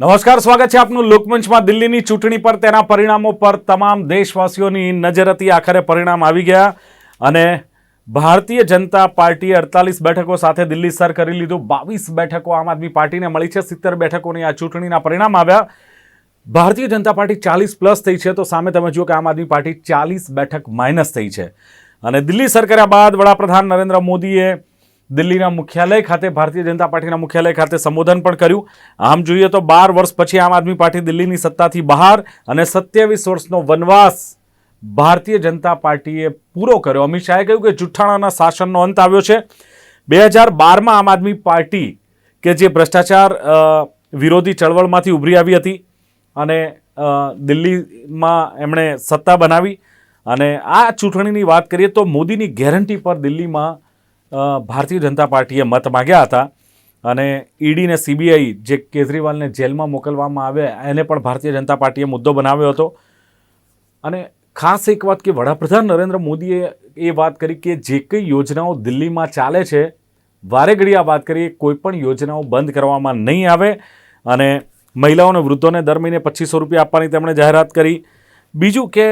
નમસ્કાર, સ્વાગત છે આપનું લોકમંચમાં. દિલ્હીની ચૂંટણી પર તેના પરિણામો પર તમામ દેશવાસીઓની નજર હતી. આખરે પરિણામ આવી ગયા અને ભારતીય જનતા પાર્ટીએ અડતાલીસ બેઠકો સાથે દિલ્હી સર કરી લીધું. બાવીસ બેઠકો આમ આદમી પાર્ટીને મળી છે. સિત્તેર બેઠકોની આ ચૂંટણીના પરિણામ આવ્યા. ભારતીય જનતા પાર્ટી ચાલીસ પ્લસ થઈ છે. તો સામે તમે જુઓ કે આમ આદમી પાર્ટી ચાલીસ બેઠક માઇનસ થઈ છે. અને દિલ્હી સર કર્યા બાદ વડાપ્રધાન નરેન્દ્ર મોદીએ દિલ્હીના મુખ્યાલય ખાતે, ભારતીય જનતા પાર્ટીના મુખ્યાલય ખાતે સંબોધન પણ કર્યું. આમ જોઈએ તો બાર વર્ષ પછી આમ આદમી પાર્ટી દિલ્હીની સત્તાથી બહાર અને સત્યાવીસ વર્ષનો વનવાસ ભારતીય જનતા પાર્ટીએ પૂરો કર્યો. અમિત શાહે કહ્યું કે જુઠ્ઠાણાના શાસનનો અંત આવ્યો છે. બે હજાર બારમાં આમ આદમી પાર્ટી કે જે ભ્રષ્ટાચાર વિરોધી ચળવળમાંથી ઉભરી આવી હતી અને દિલ્હીમાં એમણે સત્તા બનાવી. અને આ ચૂંટણીની વાત કરીએ તો મોદીની ગેરંટી પર દિલ્હીમાં ભારતીય જનતા પાર્ટીએ મત માગ્યા હતા અને ઈડી ને સીબીઆઈ જે કેજરીવાલને જેલમાં મોકલવામાં આવે એને પણ ભારતીય જનતા પાર્ટીએ મુદ્દો બનાવ્યો હતો. અને ખાસ એક વાત કે વડાપ્રધાન નરેન્દ્ર મોદીએ એ વાત કરી કે જે કંઈ યોજનાઓ દિલ્હીમાં ચાલે છે, વારે ઘડી આ વાત કરીએ, કોઈ પણ યોજનાઓ બંધ કરવામાં નહીં આવે અને મહિલાઓને, વૃદ્ધોને દર મહિને પચીસો રૂપિયા આપવાની તેમણે જાહેરાત કરી. બીજું કે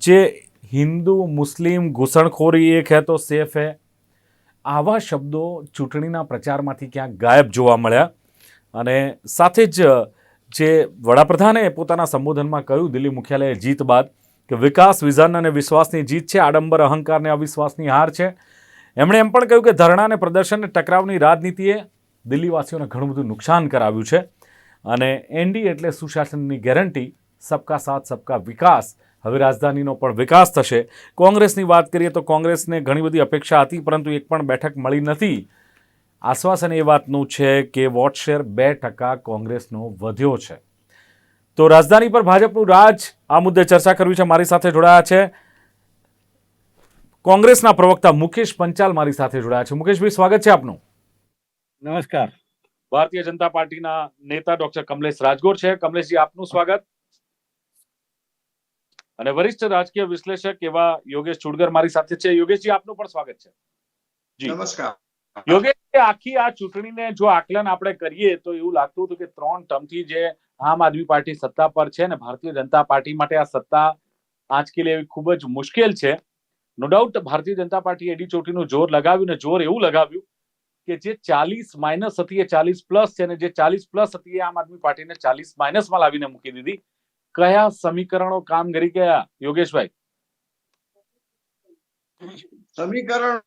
જે હિન્દુ મુસ્લિમ ઘૂસણખોરી એક હે તો સેફ હે આવા શબ્દો ચૂંટણીના પ્રચારમાંથી ક્યાંક ગાયબ જોવા મળ્યા. અને સાથે જ, જે વડાપ્રધાને પોતાના સંબોધનમાં કહ્યું, દિલ્હી મુખ્યાલયે જીત બાદ, કે વિકાસ, વિઝન અને વિશ્વાસની જીત છે, આડંબર, અહંકારને અવિશ્વાસની હાર છે. એમણે એમ પણ કહ્યું કે ધરણા અને પ્રદર્શન ટકરાવની રાજનીતિએ દિલ્હીવાસીઓને ઘણું બધું નુકસાન કરાવ્યું છે. અને એનડી એટલે સુશાસનની ગેરંટી, સબકા સાથ, સબકા વિકાસ હવે રાજધાનીનો પણ વિકાસ થશે. કોંગ્રેસની વાત કરીએ તો કોંગ્રેસને ઘણી બધી અપેક્ષા હતી પરંતુ એક પણ બેઠક મળી નથી. આશ્વાસન એ વાતનું છે કે વોટ શેર બે ટકા કોંગ્રેસનો વધ્યો છે. તો રાજધાની પર ભાજપનું રાજ આ મુદ્દે ચર્ચા કરવી છે. મારી સાથે જોડાયા છે કોંગ્રેસના પ્રવક્તા મુકેશ પંચાલ મારી સાથે જોડાયા છે. મુકેશભાઈ સ્વાગત છે આપનું. નમસ્કાર. ભારતીય જનતા પાર્ટીના નેતા ડોક્ટર કમલેશ રાજગોર છે. કમલેશજી આપનું સ્વાગત. અને વરિષ્ઠ રાજકીય વિશ્લેષક એવા યોગેશ ચુડગર મારી સાથે છે. યોગેશજી આપનું પણ સ્વાગત છે. જી. નમસ્કાર. યોગેશ આખી આ ચૂંટણીને જો આકલન આપણે કરીએ તો એવું લાગતું હતું કે ત્રણ ટર્મથી જે આમ આદમી પાર્ટી સત્તા પર છે ને ભારતીય જનતા પાર્ટી માટે આ સત્તા આંચકી લેવી ખૂબ જ મુશ્કેલ છે. No doubt Bharatiya Janata party એડી ચોટીનું જોર લગાવ્યું ને જોર એવું લગાવ્યું કે જે ચાલીસ માઇનસ હતી એ ચાલીસ પ્લસ છે ને જે ચાલીસ પ્લસ હતી એ આમ આદમી પાર્ટીને ચાલીસ માઇનસમાં લાવીને મૂકી દીધી. કયા સમીકરણો કામ કરી ગયા? યોગેશભાઈ સમીકરણ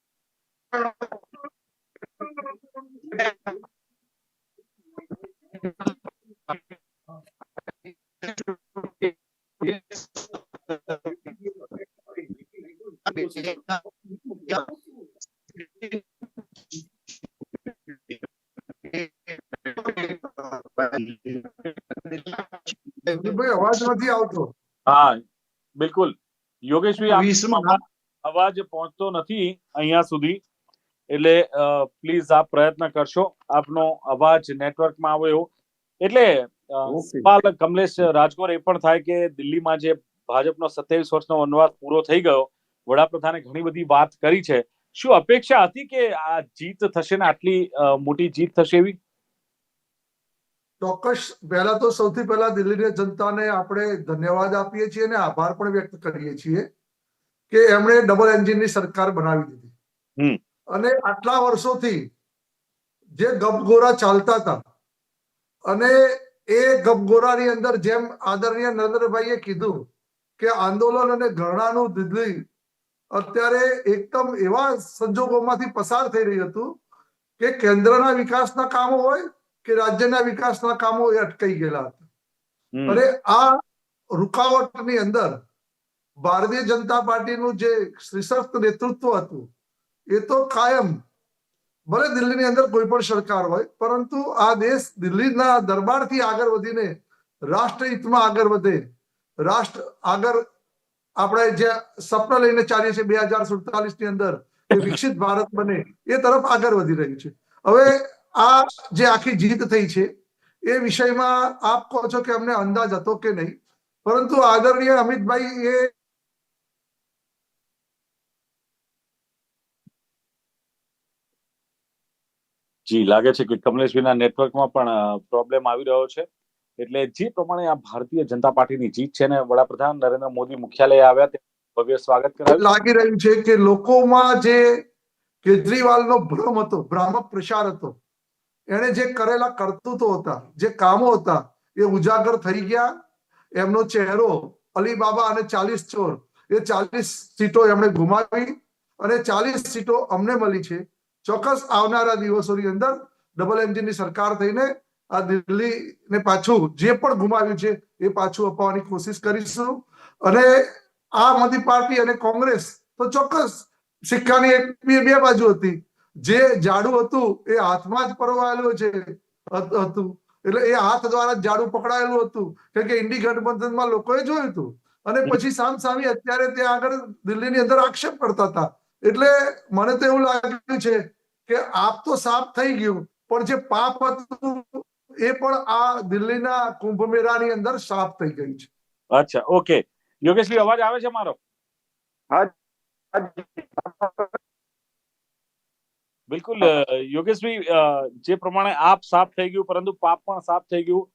ભાઈ અવાજ નથી આવતો હા બિલકુલ યોગેશભાઈ અવાજ પહોંચતો નથી અહીંયા સુધી એટલે પ્લીઝ આપ પ્રયત્ન કરશો આપનો અવાજ નેટવર્કમાં આવે એવો એટલે સવાલ કમલેશ રાજગોર એ પણ થાય કે દિલ્હીમાં જે ભાજપનો સત્યાવીસ વર્ષનો વનવાસ પૂરો થઈ ગયો વડાપ્રધાને ઘણી બધી વાત કરી છે. શું અપેક્ષા હતી કે આ જીત થશે ને? આટલી મોટી જીત થશે એવી? ચોક્કસ. પહેલા તો સૌથી પહેલા દિલ્હીની જનતાને આપણે ધન્યવાદ આપીએ છીએ અને આભાર પણ વ્યક્ત કરીએ છીએ કે એમણે ડબલ એન્જિનની સરકાર બનાવી દીધી. અને આટલા વર્ષોથી જે ગપગોરા ચાલતા હતા અને એ ગપગોરાની અંદર જેમ આદરણીય નરેન્દ્રભાઈએ કીધું કે આંદોલન અને ઘરણાનું દિલ્હી અત્યારે એકદમ એવા સંજોગોમાંથી પસાર થઈ રહ્યું હતું કે કેન્દ્રના વિકાસના કામો હોય કે રાજ્યના વિકાસના કામો એ અટકાઈ ગયેલા હતા. અને આ રૂકાવટની અંદર ભારતીય જનતા પાર્ટીનું જે શ્રીસસ્ત નેતૃત્વ હતું એ તો કાયમ ભલે દિલ્હીની અંદર કોઈ પણ સરકાર હોય પરંતુ આ દેશ દિલ્હીના દરબારથી આગળ વધીને રાષ્ટ્ર હિતમાં આગળ વધે રાષ્ટ્ર આગળ આપણે જે સપના લઈને ચાલીએ છીએ બે હજાર સુડતાલીસની અંદર વિકસિત ભારત બને એ તરફ આગળ વધી રહ્યું છે. હવે આ જે આખી જીત થઈ છે એ વિષયમાં આપ કહો છો કે અમને અંદાજ હતો કે નહીં? પરંતુ આદરણીય અમિતભાઈ એ જી લાગે છે કે કમલેશભાઈના નેટવર્કમાં પણ પ્રોબ્લેમ આવી રહ્યો છે. એટલે જે પ્રમાણે આ ભારતીય જનતા પાર્ટીની જીત છે ને વડાપ્રધાન નરેન્દ્ર મોદી મુખ્યાલય આવ્યા તે ભવ્ય સ્વાગત કરાવ્યું. લાગી રહ્યું છે કે લોકોમાં જે કેજરીવાલનો ભ્રમ હતો ભ્રામક પ્રસાર હતો એણે જે કરેલા કરતૂતો હતા, જે કામો હતા, એ ઉજાગર થઈ ગયા. એમનો ચહેરો અલીબાબા અને ચાલીસ ચોર, એ ચાલીસ સીટો એમણે ગુમાવી અને ચાલીસ સીટો અમને મળી છે. ચોક્કસ આવનારા દિવસોની અંદર ડબલ એન્જિનની સરકાર થઈને આ દિલ્હીને પાછું જે પણ ગુમાવ્યું છે, એ પાછું અપાવવાની કોશિશ કરીશું. અને આમ આદમી પાર્ટી અને કોંગ્રેસ તો ચોક્કસ સિક્કાની એક બે બાજુ હતી. જે જાડું હતું એ હાથમાં જ પરવાયેલું છે. હતું. એટલે એ હાથ દ્વારા જાડું પકડાયેલું હતું. કેમ કે ઇન્ડી ગઠબંધનમાં લોકોએ જોયું હતું. અને પછી સામ સામી અત્યારે ત્યાં આગળ દિલ્હીની અંદર આક્ષેપ કરતા હતા. એટલે મને તો એવું લાગ્યું છે કે આપ તો સાફ થઈ ગયું પણ જે પાપ હતું એ પણ આ દિલ્હીના કુંભ મેળાની અંદર સાફ થઈ ગયું છે. અચ્છા ઓકે. યોગેશભાઈ અવાજ આવે છે મારો? બિલકુલ યોગેશભાઈ જે પ્રમાણે આપ સાફ થઈ ગયું પરંતુ પાપ પણ સાફ થઈ ગયું.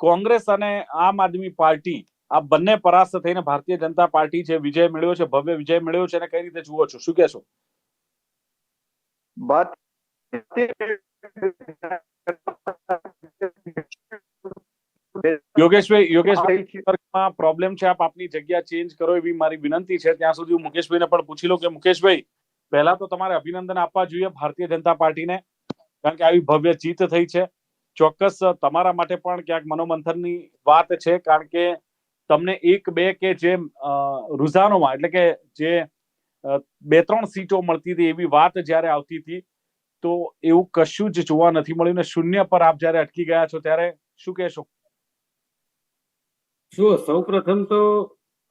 કોંગ્રેસ અને આમ આદમી પાર્ટી આ બંને પરાસ્ત થઈને ભારતીય જનતા પાર્ટી જે વિજય મેળવ્યો છે ભવ્ય વિજય મેળવ્યો છે અને કઈ રીતે જુઓ છો? શું કહેશો? બાત યોગેશભાઈ યોગેશભાઈ પ્રોબ્લેમ છે આપ આપની જગ્યા ચેન્જ કરો એવી મારી વિનંતી છે. ત્યાં સુધી હું મુકેશભાઈને પણ પૂછી લઉં કે મુકેશભાઈ પહેલા તો તમારે અભિનંદન આપવા જોઈએ ભારતીય જનતા પાર્ટીને, કારણ કે આવી ભવ્ય જીત થઈ છે. ચોક્કસ તમારા માટે પણ ક્યાંક મનોમંથનની વાત છે, કારણ કે તમને એક, બે કે જે રૂઝાનોમાં એટલે કે જે બે ત્રણ સીટો મળતી હતી એવી વાત જ્યારે આવતી હતી, તો એવું કશું જ જોવા નથી મળ્યું ને શૂન્ય પર આપ જ્યારે અટકી ગયા છો ત્યારે શું કહેશો? જો સૌ પ્રથમ તો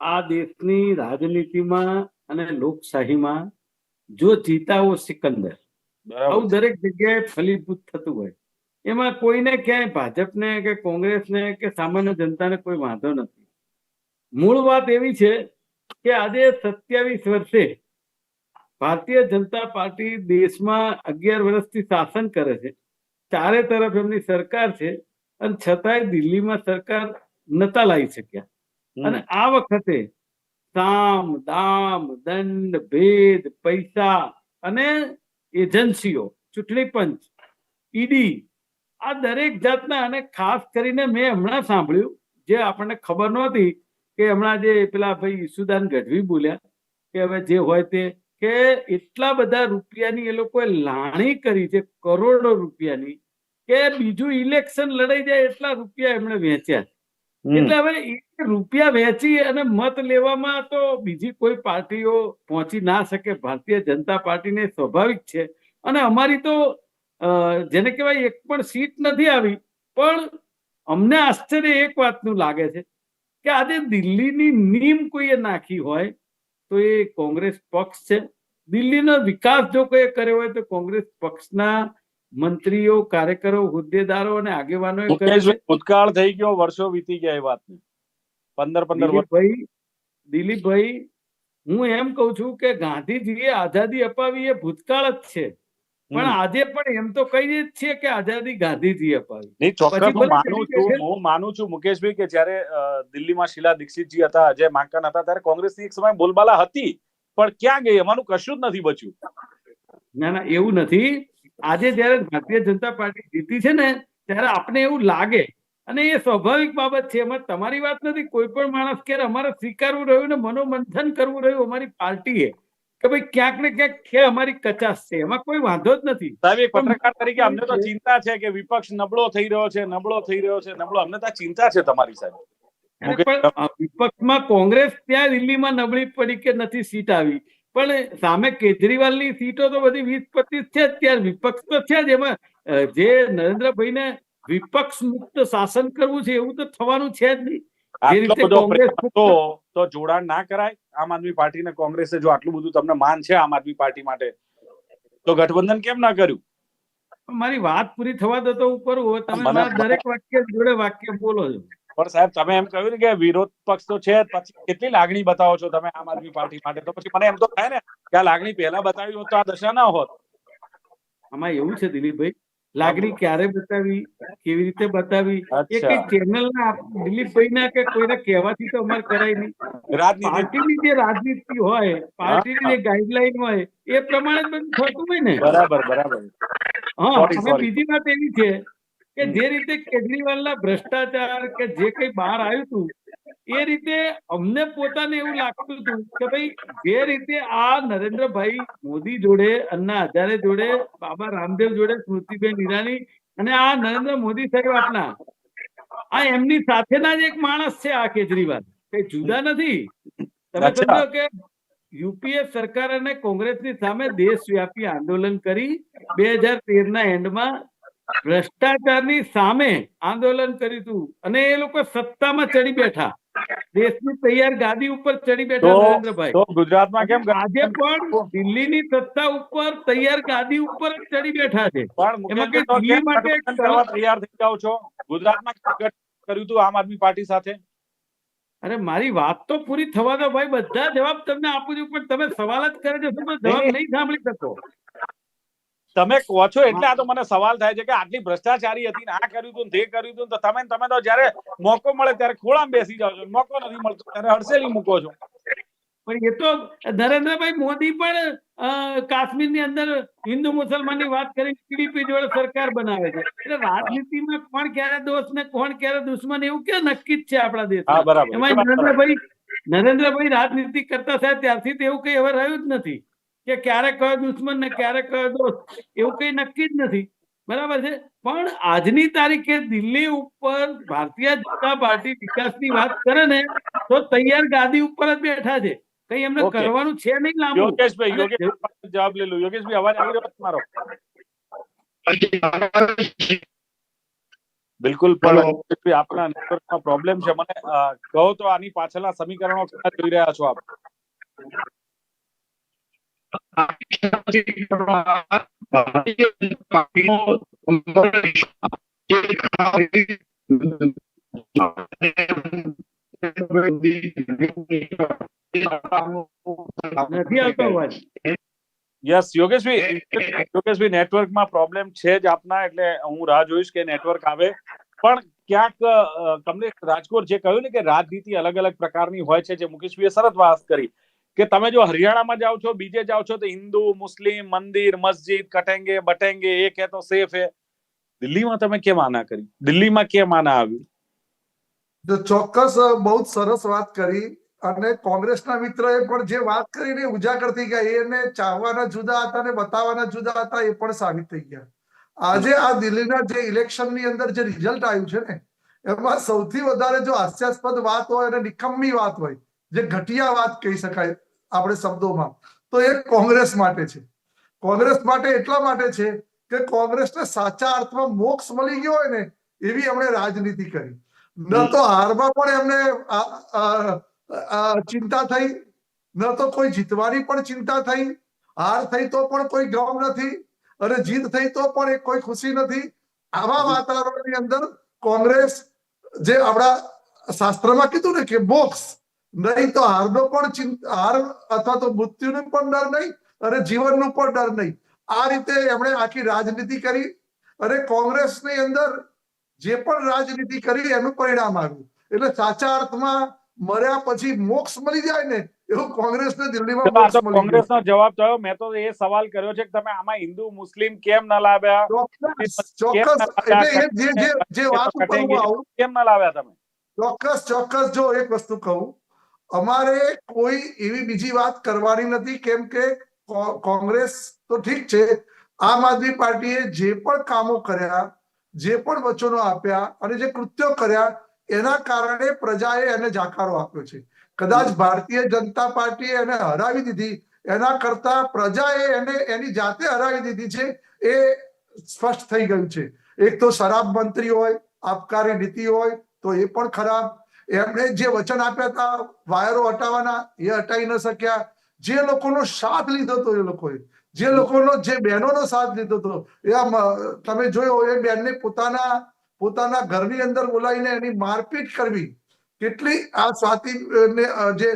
આ દેશની રાજનીતિમાં અને લોકશાહીમાં જો જીતાવો સિકંદર. આવું દરેક જગ્યાએ ફલીભૂત થતું હોય. એમાં કોઈને ક્યાંય ભાજપને કે કોંગ્રેસને કે સામાન્ય જનતાને કોઈ વાંધો નથી. મૂળ વાત એવી છે કે આજે સત્યાવીસ વર્ષે ભારતીય જનતા પાર્ટી દેશમાં અગિયાર વર્ષથી શાસન કરે છે. ચારે તરફ એમની સરકાર છે અને છતાંય દિલ્હીમાં સરકાર નતા લાવી શક્યા. અને આ વખતે સામ, દામ, દંડ, ભેદ, પૈસા અને એજન્સીઓ, ચૂંટણી પંચ, ઈડી. આ દરેક જાતના અને ખાસ કરીને મેં હમણાં સાંભળ્યું, જે આપણને ખબર નહોતી કે હમણાં જે પેલા ભાઈ ઈસુદાન ગઢવી બોલ્યા કે હવે જે હોય તે, કે એટલા બધા રૂપિયાની એ લોકોએ લાણી કરી છે, કરોડો રૂપિયાની, કે બીજું ઇલેક્શન લડાઈ જાય એટલા રૂપિયા એમણે વેચ્યા એટલે હવે રૂપિયા વેચી અને મત લેવામાં તો બીજી કોઈ પાર્ટીઓ પહોંચી ના શકે. ભારતીય જનતા પાર્ટીને સ્વાભાવિક છે. અને અમારી તો જેને કહેવાય એક પણ સીટ નથી આવી. પણ અમને આશ્ચર્ય એક વાતનું લાગે છે કે આજે દિલ્હીની નીમ કોઈએ નાખી હોય તો એ કોંગ્રેસ પક્ષ છે. દિલ્હીનો વિકાસ જો કોઈએ કર્યો હોય તો કોંગ્રેસ પક્ષના મંત્રીઓ કાર્યકરો હોદ્દેદારો અને મુકેશભાઈ ભૂતકાળ થઈ ગયો વર્ષો વીતી ગયા એ વાતને. પંદર પંદર વર્ષ. દિલીપભાઈ હું એમ કઉ છું કે ગાંધીજીએ આઝાદી અપાવી એ ભૂતકાળ જ છે. પણ આજે પણ એમ તો કહીએ જ છીએ કે આઝાદી ગાંધીજી અપાવી. ચોક્કસ હું માનું છું હું માનું છું મુકેશભાઈ કે જ્યારે દિલ્હીમાં શીલા દીક્ષિતજી હતા અજય માંકન હતા ત્યારે કોંગ્રેસની એક સમય બોલબાલા હતી. પણ ક્યાં ગઈ? એમાંનું કશું જ નથી બચ્યું. ના ના એવું નથી. આજે જયારે ભારતીય જનતા પાર્ટી જીતી છે ને ત્યારે આપણે એવું લાગે અને એ સ્વાભાવિક બાબત છે એમાં તમારી વાત નથી કોઈ પણ માણસ કે અમારે સ્વીકારવું રહ્યું ને મનોમંથન કરવું રહ્યું અમારી પાર્ટીએ કે ભાઈ ક્યાંક ને ક્યાંક છે અમારી કચાશ છે એમાં કોઈ વાંધો જ નથી. સાહેબ પત્રકાર તરીકે અમને તો ચિંતા છે કે વિપક્ષ નબળો થઈ રહ્યો છે નબળો થઈ રહ્યો છે નબળો અમને તો ચિંતા છે તમારી સાહેબ. પણ વિપક્ષમાં કોંગ્રેસ ત્યાં દિલ્હીમાં નબળી પડી કે નથી સીટ આવી? પણ સામે કેજરીવાલની સીટો તો બધી વીસ પચીસ છે અત્યારે વિપક્ષ તો છે જ. એમાં જે નરેન્દ્રભાઈને વિપક્ષ મુક્ત શાસન કરવું છે એવું તો થવાનું છે જ નહીં. જે રીતે કોંગ્રેસ તો જોડાણ ના કરાય. આમ આદમી પાર્ટી ને કોંગ્રેસે જો આટલું બધું તમને માન છે આમ આદમી પાર્ટી માટે તો ગઠબંધન કેમ ના કર્યું? મારી વાત પૂરી થવા દો તો ઉપર હો. તમે દરેક વાક્ય જોડે વાક્ય બોલો છો. પણ સાહેબ તમે એમ કહ્યું ને કે વિરોધ પક્ષ તો છે પછી કેટલી લાગણી બતાવો છો તમે આમ આદમી પાર્ટી માટે? તો પછી મને એમ તો થાય ને કે આ લાગણી પહેલા બતાવી હોત તો આ દશા ના હોત. આમાં એવું છે દિલીપભાઈ લાગણી ક્યારે બતાવી કેવી રીતે બતાવી? એ કઈ ચેનલ ના દિલીપભાઈ ના કે કોઈને કહેવાથી તો અમારે કરાય નહીં. પાર્ટીની જે રાજનીતિ હોય પાર્ટીની જે ગાઈડલાઈન હોય એ પ્રમાણે બધું થતું હોય ને. બરાબર બરાબર. હા. બીજી વાત એવી છે કે જે રીતે કેજરીવાલના ભ્રષ્ટાચાર કે જે કઈ બહાર આવ્યું હતું એ રીતે અમને પોતાને એવું લાગતું હતું કે ભાઈ જે રીતે આ નરેન્દ્રભાઈ મોદી જોડે અન્ના હજારે જોડે બાબા રામદેવ જોડે સ્મૃતિબેન ઈરાની અને આ નરેન્દ્ર મોદી સાહેબ આપના આ એમની સાથેના જ એક માણસ છે આ કેજરીવાલ કઈ જુદા નથી તમે. સમજો કે યુપીએ સરકાર અને કોંગ્રેસની સામે દેશવ્યાપી આંદોલન કરી બે હજાર તેર ના એન્ડમાં ભ્રષ્ટાચારની સામે આંદોલન કર્યું હતું. અને એ લોકો સત્તામાં ચડી બેઠા. દેશની તૈયાર ગાદી ઉપર ચડી બેઠા નરેન્દ્રભાઈ. તો ગુજરાતમાં કેમ આજે પણ દિલ્હીની સત્તા ઉપર તૈયાર ગાદી ઉપર ચડી બેઠા છે. પણ દિલ્હી માટે તૈયાર થઈ જાઓ છો? ગુજરાતમાં કર્યું હતું આમ આદમી પાર્ટી સાથે? અરે મારી વાત તો પૂરી થવા દો ભાઈ. બધા જવાબ તમને આપું છું પણ તમે સવાલ જ કરે છે જવાબ નહીં સાંભળી શકો. તમે કહો છો એટલે આ તો મને સવાલ થાય છે કે આટલી ભ્રષ્ટાચારી હતી ને આ કર્યું હતું તે કર્યું હતું તો તમે તમે તો જયારે મોકો મળે ત્યારે ખોળામાં બેસી જાવ છો મોકો નથી મળતો ત્યારે હડસેલી મૂકો છો. પણ એ તો નરેન્દ્રભાઈ મોદી પણ કાશ્મીરની અંદર હિન્દુ મુસલમાનની વાત કરી પીડીપી જોડે સરકાર બનાવે છે. એટલે રાજનીતિમાં કોણ ક્યારે દોસ્ત ને કોણ ક્યારે દુશ્મન એવું કે નક્કી જ છે આપણા દેશ એમાં નરેન્દ્રભાઈ નરેન્દ્રભાઈ રાજનીતિ કરતા થયા ત્યારથી તો એવું કઈ હવે રહ્યું જ નથી. કે ક્યારે કયો દુશ્મન ને ક્યારે કયો દોસ્ત એવું કઈ નક્કી જ નથી. બરાબર છે? પણ આજની તારીખે દિલ્હી ઉપર ભારતીય જનતા પાર્ટી વિકાસની વાત કરે ને તો તૈયાર ગાદી ઉપર જ બેઠા છે. કઈ એમને કરવાનું છે નહીં લાંબુ. યોગેશભાઈ યોગેશ જવાબ લઈ લો. યોગેશભાઈ અવાજ આવી રહ્યો તમારો? મારો બિલકુલ પણ. આપના નેટવર્કમાં પ્રોબ્લેમ છે. મને કહો તો આની પાછળના સમીકરણો જોઈ રહ્યા છો આપ? યસ યોગેશભાઈ યોગેશભાઈ નેટવર્કમાં પ્રોબ્લેમ છે જ આપના એટલે હું રાહ જોઈશ કે નેટવર્ક આવે. પણ ક્યાંક તમને રાજકોટ જે કહ્યું ને કે રાજનીતિ અલગ અલગ પ્રકારની હોય છે જે મુકેશભાઈએ સરસ વાત કરી. કે તમે જો હરિયાણામાં જાઓ છો, બીજે જાઓ છો, તો હિન્દુ, મુસ્લિમ, મંદિર, મસ્જિદ, કટેંગે, બટેંગે, એ કે તો સેફ હે. દિલ્હીમાં તમે કેમ આના કરી? દિલ્હીમાં કેમ આના આવ્યું? જો ચોક્કસ બહુ સરસ વાત કરી. અને કોંગ્રેસના મિત્રએ પણ જે વાત કરીને ઉજાગર થઈ ગયા એને ચાહવાના જુદા હતા ને બતાવવાના જુદા હતા, એ પણ સાબિત થઈ ગયા. આજે આ દિલ્હીના જે ઇલેક્શનની અંદર જે રિઝલ્ટ આવ્યું છે ને, એમાં સૌથી વધારે જો હાસ્યાસ્પદ વાત હોય અને નિકમ્મી વાત હોય, જે ઘટિયા વાત કહી શકાય આપણે શબ્દોમાં. તો એ કોંગ્રેસ માટે છે. કોંગ્રેસ માટે એટલા માટે છે કે કોંગ્રેસને સાચા અર્થમાં મોક્ષ મળી ગયો હોય ને એવી એમણે રાજનીતિ કરી. ન તો હારમાં પણ એમને ચિંતા થઈ ન તો કોઈ જીતવાની પણ ચિંતા થઈ હાર થઈ તો પણ કોઈ ગમ નથી અને જીત થઈ તો પણ એક કોઈ ખુશી નથી. આવા વાતાવરણની અંદર કોંગ્રેસ જે આપણા શાસ્ત્રમાં કીધું ને કે મોક્ષ નહીં તો હારનો પણ હાર અથવા તો મૃત્યુનો પણ ડર નહીં અને જીવનનું પણ ડર નહીં. આ રીતે એમણે આખી રાજનીતિ કરી અને કોંગ્રેસની અંદર જે પણ રાજનીતિ કરી એનું પરિણામ આવ્યું. એટલે સાચા અર્થમાં મર્યા પછી મોક્ષ મળી જાય ને એવું કોંગ્રેસને દિલ્હીમાં મોક્ષ મળી કોંગ્રેસનો જવાબ થયો. મેં તો એ સવાલ કર્યો છે કે તમે આમાં હિન્દુ મુસ્લિમ કેમ ન લાવ્યા? ચોક્કસ એટલે જે જે જે વાત ઉપર કેમ ન લાવ્યા તમે? ચોક્કસ ચોક્કસ. જો એક વસ્તુ કહું અમારે કોઈ એવી બીજી વાત કરવાની નથી કેમ કે કોંગ્રેસ તો ઠીક છે. આમ આદમી પાર્ટીએ જે પણ કામો કર્યા જે પણ વચનો આપ્યા અને જે કૃત્યો કર્યા એના કારણે પ્રજાએ એને જાકારો આપ્યો છે. કદાચ ભારતીય જનતા પાર્ટીએ એને હરાવી દીધી એના કરતા પ્રજાએ એને એની જાતે હરાવી દીધી છે એ સ્પષ્ટ થઈ ગયું છે. એક તો શરાબ મંત્રી હોય આપકારી નીતિ હોય તો એ પણ ખરાબ. એમણે જે વચન આપ્યા હતા વાયરો હટાવવાના એ હટાવી ન શક્યા. જે લોકોનો સાથ લીધો હતો એ લોકોએ જે લોકોનો જે બહેનોનો સાથ લીધો હતો એ તમે જોયો એ બહેનને પોતાના પોતાના ઘરની અંદર બોલાવીને એની મારપીટ કરવી. કેટલી આ સ્વાતિ ને જે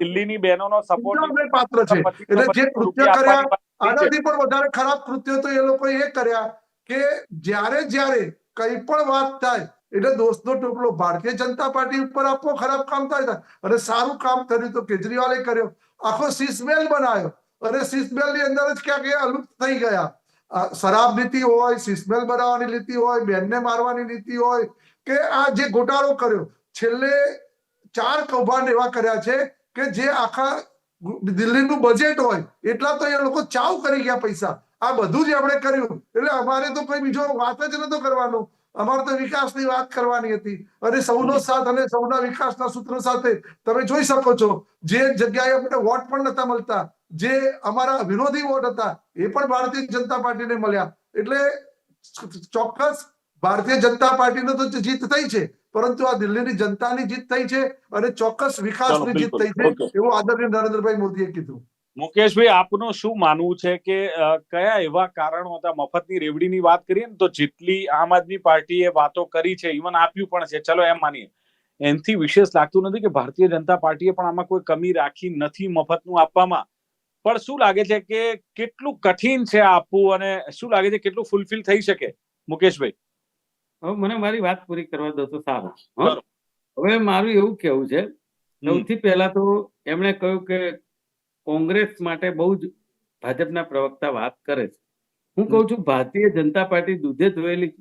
દિલ્હીની બહેનોનો સપોર્ટ પાત્ર છે. એટલે જે કૃત્ય કર્યા આનાથી પણ વધારે ખરાબ કૃત્યો તો એ લોકોએ એ કર્યા કે જ્યારે જ્યારે કઈ પણ વાત થાય એટલે દોસ્તનો ટોપલો, ભારતીય જનતા પાર્ટી ઉપર આપવો ખરાબ કામ થાય. અને સારું કામ કર્યું તો કેજરીવાલે કર્યો. આખો સિસમેલ બનાવ્યો. અને સિસમેલની અંદર જ ક્યાંક અલુપ્ત થઈ ગયા. શરાબ નીતિ હોય સિસમેલ બનાવવાની નીતિ હોય, બેનને મારવાની નીતિ હોય, કે આ જે ગોટાળો કર્યો. છેલ્લે ચાર કૌભાંડ એવા કર્યા છે કે જે આખા દિલ્હીનું બજેટ હોય, એટલા તો એ લોકો ચાવ કરી ગયા પૈસા. આ બધું જ એમણે કર્યું. એટલે અમારે તો કોઈ બીજો વાત જ નતો કરવાનો. અમારે તો વિકાસની વાત કરવાની હતી. અને સૌનો સાથ અને સૌના વિકાસના સૂત્ર સાથે તમે જોઈ શકો છો જે જગ્યાએ અમને વોટ પણ નતા મળતા જે અમારા વિરોધી વોટ હતા એ પણ ભારતીય જનતા પાર્ટીને મળ્યા. એટલે ચોક્કસ ભારતીય જનતા પાર્ટીનો તો જીત થઈ છે પરંતુ આ દિલ્હીની જનતાની જીત થઈ છે અને ચોક્કસ વિકાસની જીત થઈ છે એવું આદરણીય નરેન્દ્રભાઈ મોદીએ કીધું. મુકેશભાઈ આપનું શું માનવું છે કે કયા એવા કારણો હતા? મફતની રેવડીની વાત કરીએ ને તો જેટલી આમ આદમી પાર્ટીએ વાતો કરી છે ઇવન આપ્યું પણ છે. ચલો એમ માનીએ. એનથી વિશેષ લાગતું નથી કે ભારતીય જનતા પાર્ટીએ પણ આમાં કોઈ કમી રાખી નથી મફતનું આપવામાં. પણ શું લાગે છે કે કેટલું કઠિન છે આપવું અને શું લાગે છે કેટલું ફૂલફિલ થઈ શકે? મુકેશભાઈ. હવે મને મારી વાત પૂરી કરવા દો તો સારું. હવે મારું એવું કેવું છે. સૌથી પહેલા તો એમણે કહ્યું કે કોંગ્રેસ માટે બહુ જ ભાજપના પ્રવક્તા વાત કરે છે. હું કહું છું ભારતીય જનતા પાર્ટી દૂધે ધોયેલી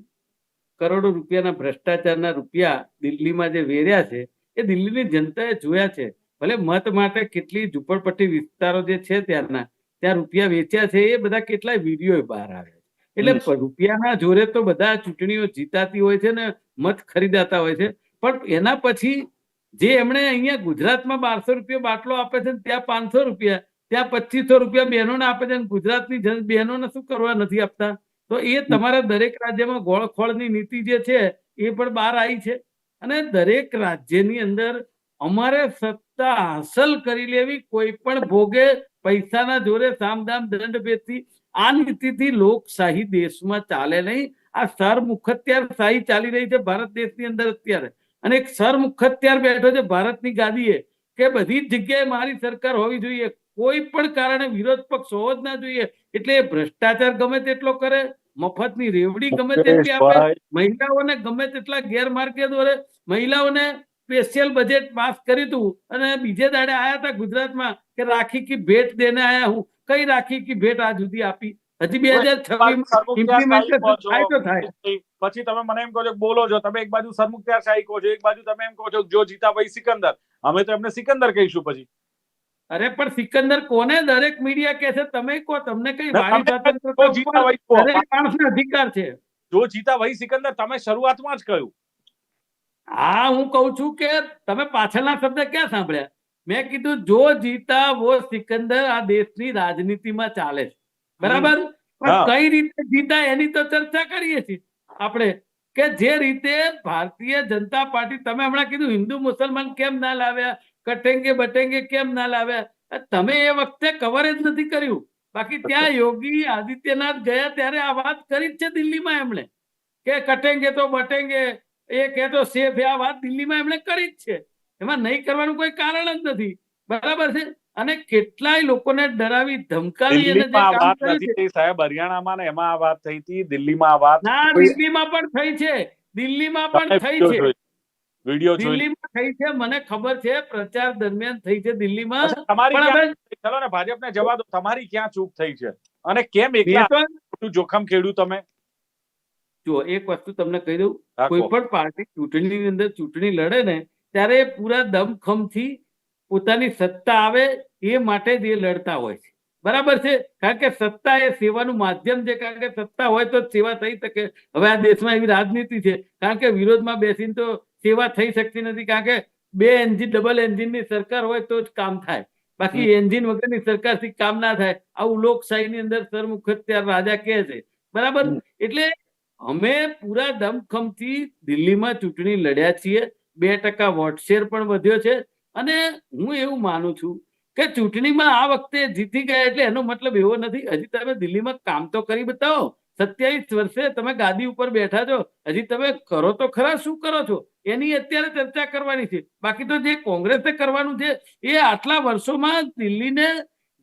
કરોડો રૂપિયાના ભ્રષ્ટાચારના રૂપિયા દિલ્હીમાં જે વેર્યા છે એ દિલ્હીની જનતાએ જોયા છે. ભલે મત માટે કેટલી ઝુંપડપટ્ટી વિસ્તારો જે છે ત્યારના ત્યાં રૂપિયા વેચ્યા છે એ બધા કેટલાય વીડિયો બહાર આવ્યા છે. એટલે રૂપિયાના જોરે તો બધા ચૂંટણીઓ જીતાતી હોય છે ને મત ખરીદાતા હોય છે પણ એના પછી જે એમણે અહીંયા ગુજરાતમાં બારસો રૂપિયા બાટલો આપે છે ત્યાં પાંચસો રૂપિયા, ત્યાં પચીસો રૂપિયા બહેનોને આપે છે ગુજરાતની બહેનોને શું કરવા નથી આપતા? તો એ તમારા દરેક રાજ્યમાં ગોળખોળની નીતિ જે છે, એ પણ બહાર આવી છે. અને દરેક રાજ્યની અંદર અમારે સત્તા હાંસલ કરી લેવી કોઈ પણ ભોગે પૈસાના જોરે સામદામ દંડ ભેદથી. આ નીતિથી લોકશાહી દેશમાં ચાલે નહીં. આ સરમુખત્યાર શાહી ચાલી રહી છે ભારત દેશની અંદર અત્યારે. અને એક સરમુખત્યાર બેઠો છે ભારતની ગાદીએ કે બધી જ જગ્યાએ મારી સરકાર હોવી જોઈએ. કોઈ પણ કારણે વિરોધ પક્ષ હોવો જ ના જોઈએ. એટલે ભ્રષ્ટાચાર ગમે તેટલો કરે મફતની રેવડી ગમે તેટલી આપે મહિલાઓને ગમે તેટલા ગેરમાર્ગે દોરે. મહિલાઓને સ્પેશિયલ બજેટ પાસ કર્યું હતું અને બીજે દાડે આયા હતા ગુજરાતમાં કે રાખી કી ભેટ દેને આયા હું. કઈ રાખી કી ભેટ આજ સુધી આપી? હજી બે હજાર છવ્વીસ છો, થાય તો થાય. પછી તમે મને એમ કહો છો બોલો છો તમે એક બાજુ સરમુખત્યારશાહી કહો છો એક બાજુ તમે એમ કહો છો કે જો જીતાભાઈ સિકંદર. અમે તો એમને સિકંદર કહીશું પછી. અરે પણ સિકંદર કોને દરેક મીડિયા કે છે? તમે કહો તમને કઈ સ્વાતંત્રતા કહો. અધિકાર છે. જો જીતાભાઈ સિકંદર તમે શરૂઆતમાં જ કહ્યું. હા હું કઉ છું કે તમે પાછળના શબ્દ ક્યાં સાંભળ્યા? મેં કીધું જો જીતા વો સિકંદર આ દેશની રાજનીતિમાં ચાલે છે. બરાબર? પણ કઈ રીતે જીતા એની તો ચર્ચા કરીએ છીએ. આપણે કે જે રીતે ભારતીય જનતા પાર્ટી, તમે હમણાં કીધું હિન્દુ મુસલમાન કેમ ના લાવ્યા? કટેંગે બટેંગે કેમ ના લાવ્યા? તમે એ વખતે કવર નથી કર્યું. બાકી ત્યાં યોગી આદિત્યનાથ ગયા ત્યારે આ વાત કરી જ છે દિલ્હીમાં એમણે. કે કટેંગે તો બટેંગે, એ કે તો સેફ આ વાત દિલ્હીમાં એમણે કરી જ છે. એમાં નહીં કરવાનું કોઈ કારણ જ નથી. બરાબર છે? અને કેટલાય લોકોને ડરાવી ધમકાવી અને જે કામ વાત નથી છે. થઈ સાહેબ હરિયાણામાં ને એમાં આ વાત થઈ હતી દિલ્હીમાં આ વાત ના દિલ્હીમાં પણ થઈ છે. દિલ્હીમાં પણ થઈ છે. વીડિયો દિલ્હીમાં થઈ છે મને ખબર છે પ્રચાર દરમિયાન થઈ છે દિલ્હીમાં. તમારી ચલો ને ભાજપને જવા દો. તમારી ક્યાં ચૂક થઈ છે? અને કેમ એકલા જોખમ ખેડ્યું તમે? જો એક વસ્તુ તમને કહી દઉં. કોઈ પણ પાર્ટી ચૂંટણીની અંદર ચૂંટણી લડે ને ત્યારે પૂરા દમખમથી પોતાની સત્તા આવે એ માટે જ એ લડતા હોય છે. બરાબર છે? કારણ કે સત્તા એ સેવાનું માધ્યમ છે. કારણ કે સત્તા હોય તો સેવા થઈ શકે. હવે આ દેશમાં એવી રાજનીતિ છે. કારણ કે વિરોધમાં બેસીને તો સેવા થઈ શકતી નથી. કારણ કે બે એન્જિન ડબલ એન્જિનની સરકાર હોય તો જ કામ થાય. બાકી એન્જિન વગરની સરકારથી કામ ના થાય. આવું લોકશાહીની અંદર સરમુખત્યાર રાજા કહે છે. બરાબર? એટલે અમે પૂરા દમખમથી દિલ્હીમાં ચૂંટણી લડ્યા છીએ. બે ટકા વોટ શેર પણ વધ્યો છે. અને હું એવું માનું છું કે ચૂંટણીમાં આ વખતે જીતી ગયા એટલે એનો મતલબ એવો નથી. હજી તમે દિલ્હીમાં કામ તો કરી બતાવો. સત્યાવીસ વર્ષે તમે ગાદી ઉપર બેઠા છો. હજી તમે કરો તો ખરા, શું કરો છો? એની અત્યારે ચર્ચા કરવાની છે. બાકી તો જે કોંગ્રેસે કરવાનું છે, એ આટલા વર્ષોમાં દિલ્હીને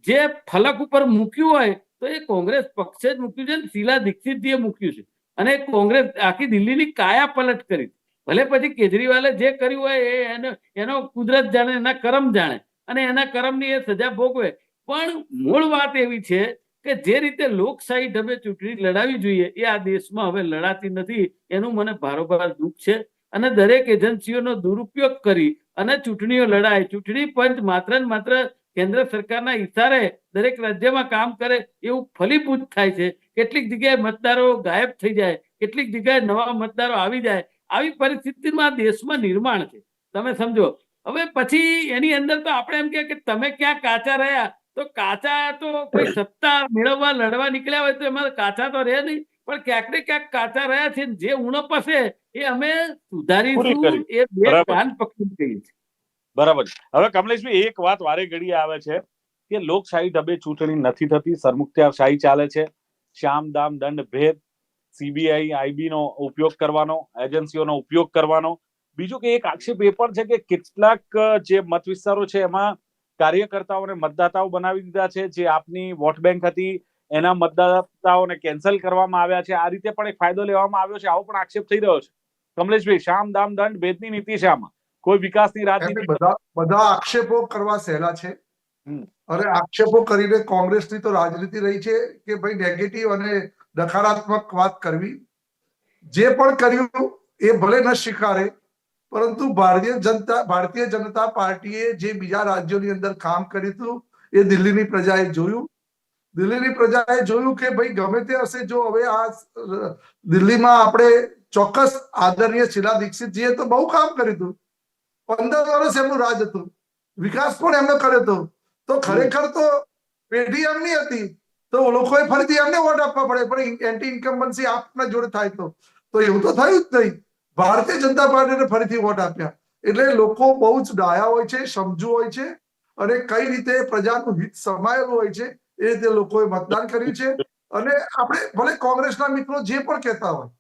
જે ફલક ઉપર મૂક્યું હોય, તો એ કોંગ્રેસ પક્ષે જ મૂક્યું છે શીલા દીક્ષિતજીએ મૂક્યું છે. અને કોંગ્રેસ આખી દિલ્હીની કાયા પલટ કરી ભલે પછી કેજરીવાલે જે કર્યું હોય એ એનો એનો કુદરત જાણે, એના કરમ જાણે અને એના કરમની એ સજા ભોગવે. પણ મૂળ વાત એવી છે કે જે રીતે લોકશાહી ઢબે ચૂંટણી લડાવી જોઈએ, એ આ દેશમાં હવે લડાતી નથી. એનું મને ભારોભાર દુઃખ છે અને દરેક એજન્સીઓનો દુરુપયોગ કરી અને ચૂંટણીઓ લડાય. ચૂંટણી પંચ માત્ર ને માત્ર કેન્દ્ર સરકારના ઇશારે દરેક રાજ્યમાં કામ કરે એવું ફલીભૂત થાય છે. કેટલીક જગ્યાએ મતદારો ગાયબ થઈ જાય, કેટલીક જગ્યાએ નવા મતદારો આવી જાય. આવી પરિસ્થિતિમાં દેશમાં નિર્માણ છે. તમે સમજો. હવે પછી એની અંદર તો આપણે એમ કે તમે ક્યાં કાચા રહ્યા? તો કાચા તો કોઈ સત્તા મેળવવા લડવા નીકળ્યા હોય તો એમાં કાચા તો રહે નહીં. પણ ક્યાંક ને ક્યાંક કાચા રહ્યા છે જે ઉણપ હશે એ અમે સુધારીશું. એ બે બરાબર. પકડી ગઈ છે. બરાબર. હવે કમલેશભાઈ એક વાત વારે ઘડી આવે છે કે લોકશાહી ઢબે ચૂંટણી નથી થતી સરમુખત્યારશાહી ચાલે છે. શામ દામ દંડ ભેદ. સીબીઆઈ આઈબી નો ઉપયોગ કરવાનો એજન્સીઓનો ઉપયોગ કરવાનો. બીજું કે એક આક્ષેપ એ પણ છે કે કેટલાક જે મત વિસ્તારો છે એમાં કાર્યકર્તાઓને મતદાતાઓ બનાવી દીધા છે જે આપની વોટ બેંક હતી એના મતદાતાઓને કેન્સલ કરવામાં આવ્યા છે. આ રીતે પણ એક ફાયદો લેવામાં આવ્યો છે. આવો પણ આક્ષેપ થઈ રહ્યો છે. કમલેશભાઈ શામ દામ દંડ ભેદની નીતિ છે આમાં. કોઈ વિકાસની રાજનીતિ બધા બધા આક્ષેપો કરવા સહેલા છે. અરે આક્ષેપો કરીને કોંગ્રેસની તો રાજનીતિ રહી છે કે ભાઈ નેગેટિવ અને નકારાત્મક વાત કરવી જે પણ કર્યું એ ભલે ન સ્વીકારે પરંતુ ભારતીય જનતા ભારતીય જનતા પાર્ટીએ જે બીજા રાજ્યોની અંદર કામ કર્યું હતું એ દિલ્હીની પ્રજાએ જોયું. દિલ્હીની પ્રજાએ જોયું કે ભાઈ ગમે તે હશે જો હવે આ દિલ્હીમાં આપણે ચોક્કસ આદરણીય શીલા દીક્ષિતજીએ તો બહુ કામ કર્યું હતું. પંદર વર્ષ એમનું રાજ હતું. વિકાસ પણ એમનો કર્યો હતો. તો ખરેખર તો પેઢી એમની હતી. તો લોકોએ ફરીથી એમને વોટ આપવા પડે. પણ એન્ટી ઇન્કમ્બન્સી આપના જોડે થાય તો. તો એવું તો થયું જ નહીં. ભારતીય જનતા પાર્ટીને ફરીથી વોટ આપ્યા. એટલે લોકો બહુ જ ડાયા હોય છે, સમજુ હોય છે અને કઈ રીતે પ્રજાનું હિત સમાયેલું હોય છે એ રીતે લોકોએ મતદાન કર્યું છે. અને આપણે ભલે કોંગ્રેસના મિત્રો જે પણ કહેતા હોય,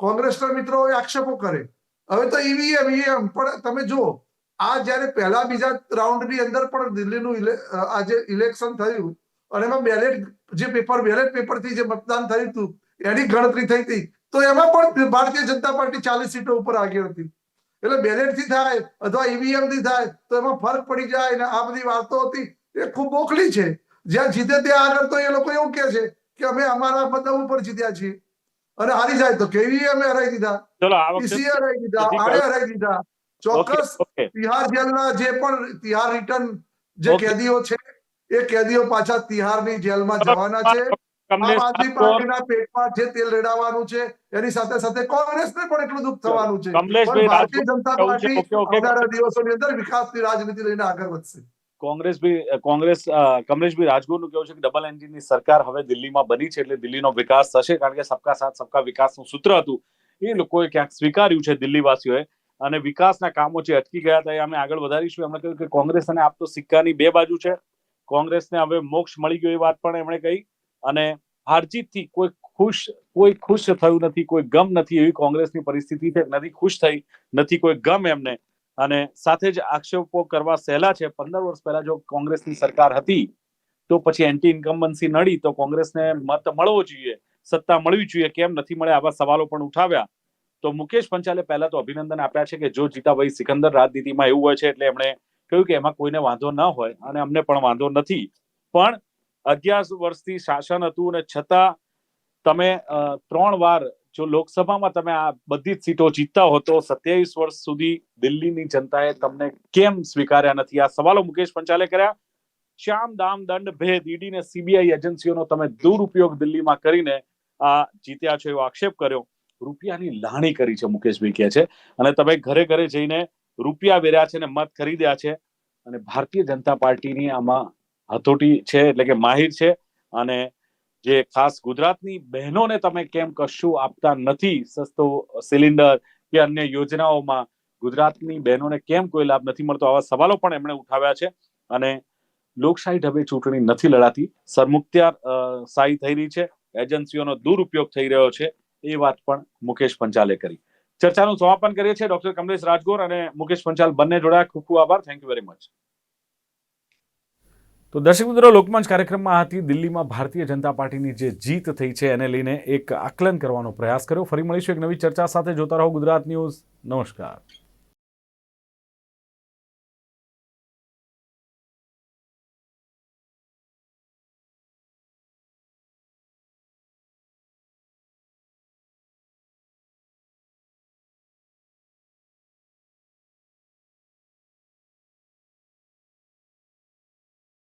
કોંગ્રેસના મિત્રો આક્ષેપો કરે. હવે તો ઈવીએમ ઈવીએમ. પણ તમે જુઓ, આ જ્યારે પહેલા બીજા રાઉન્ડની અંદર પણ દિલ્હીનું જે ઇલેક્શન થયું અને એમાં બેલેટ જે પેપર બેલેટ પેપરથી જે મતદાન થયું હતું એની ગણતરી થઈ હતી. તો એમાં પણ ભારતીય જનતા પાર્ટી ચાલીસ સીટો ઉપર આગળ હતી. એટલે બેલેટથી થાય અથવા ઈવીએમથી થાય તો એમાં ફરક પડી જાય ને આ બધી વાતો હતી એ ખૂબ મોકલી છે. જ્યાં જીતે ત્યાં આગળ તો એ લોકો એવું કે છે કે અમે અમારા બધા ઉપર જીત્યા છીએ. અને હારી જાય તો કેવી અમે હરાઈ દીધા? પીસીએ હરાઈ દીધા આડે હરાઈ દીધા. ચોક્કસ. તિહાર જેલના જે પણ તિહાર રિટર્ન જે કેદીઓ છે એ કેદીઓ પાછા તિહારની જેલમાં જવાના છે. આમ આદમી પાર્ટીના પેટમાં જે તેલ રેડાવાનું છે એની સાથે સાથે કોંગ્રેસને પણ એટલું દુઃખ થવાનું છે. ભારતીય જનતા પાર્ટી. આવનારા દિવસોની અંદર વિકાસની રાજનીતિ લઈને આગળ વધશે. કોંગ્રેસ અ, કમલેશભાઈ રાજગુરનું કેવું છે કે ડબલ એન્જિનની સરકાર હવે દિલ્હીમાં બની છે એટલે દિલ્હીનો વિકાસ થશે કારણ કે સબકા સાથ સબકા વિકાસનું સૂત્ર હતું. એ લોકોએ ક્યાંક સ્વીકાર્યું છે દિલ્હીવાસીઓએ. અને વિકાસના કામો જે અટકી ગયા હતા એ અમે આગળ વધારીશું. એમણે કહ્યું કે કોંગ્રેસ અને આપ તો સિક્કાની બે બાજુ છે. કોંગ્રેસને હવે મોક્ષ મળી ગયો એ વાત પણ એમણે કહી. અને હારજીતથી કોઈ ખુશ કોઈ ખુશ થયું નથી, કોઈ ગમ નથી એવી કોંગ્રેસની પરિસ્થિતિ છે. નથી ખુશ થઈ, નથી કોઈ ગમ એમને. અને સાથે જ આક્ષેપો કરવા સહેલા છે. પંદર વર્ષ પહેલા જો કોંગ્રેસની સરકાર હતી, તો પછી એન્ટી ઇન્કમ્બન્સી નડી, તો કોંગ્રેસને મત મળવો જોઈએ, સત્તા મળવી જોઈએ. કેમ નથી મળે આવા સવાલો પણ ઉઠાવ્યા. તો મુકેશ પંચાલે પહેલા તો અભિનંદન આપ્યા છે કે જો જીતાભાઈ સિકંદર રાજનીતિમાં એવું હોય છે એટલે એમણે કહ્યું કે એમાં કોઈને વાંધો ન હોય અને અમને પણ વાંધો નથી. પણ અગિયાર વર્ષથી શાસન હતું અને છતાં તમે ત્રણ વાર જો લોકસભામાં તમે આ બધી સીટો જીતતા હો તો સત્યાવીસ વર્ષ સુધી દિલ્હીની જનતાએ તમને કેમ સ્વીકાર્યા નથી? આ સવાલો મુકેશ પંચાલે કર્યા. શ્યામ દામ દંડ ભેદ, ઈડી ને સીબીઆઈ એજન્સીઓનો તમે દુરુપયોગ દિલ્હીમાં કરીને આ જીત્યા છો એવો આક્ષેપ કર્યો. રૂપિયાની લાણી કરી છે મુકેશભાઈ કહે છે. અને તમે ઘરે ઘરે જઈને રૂપિયા વેર્યા છે ને મત ખરીદ્યા છે. અને ભારતીય જનતા પાર્ટીની આમાં હથોટી છે, એટલે કે માહિર છે. અને જે ખાસ ગુજરાતની બહેનોને તમે કેમ કશું આપતા નથી સસ્તો સિલિન્ડર કે અન્ય યોજનાઓમાં? ગુજરાતની બહેનોને કેમ કોઈ લાભ નથી મળતો? આવા સવાલો પણ એમણે ઉઠાવ્યા છે. અને લોકશાહી ઢબે ચૂંટણી નથી લડાતી. સરમુખત્યાર શાહી થઈ રહી છે. એજન્સીઓનો દુરુપયોગ થઈ રહ્યો છે. એ વાત પણ મુકેશ પંચાલે કરી. ચર્ચાનું સમાપન કરીએ છીએ. ડોક્ટર કમલેશ રાજગોર અને મુકેશ પંચાલ બંને જોડાયા. ખૂબ ખૂબ આભાર. થેન્ક યુ વેરી મચ તો દર્શક મિત્રો, લોકમંચ કાર્યક્રમમાં હતી દિલ્હીમાં ભારતીય જનતા પાર્ટીની જે જીત થઈ છે, એને લઈને એક આકલન કરવાનો પ્રયાસ કર્યો. ફરી મળીશું એક નવી ચર્ચા સાથે. જોતા રહો ગુજરાત ન્યૂઝ. નમસ્કાર.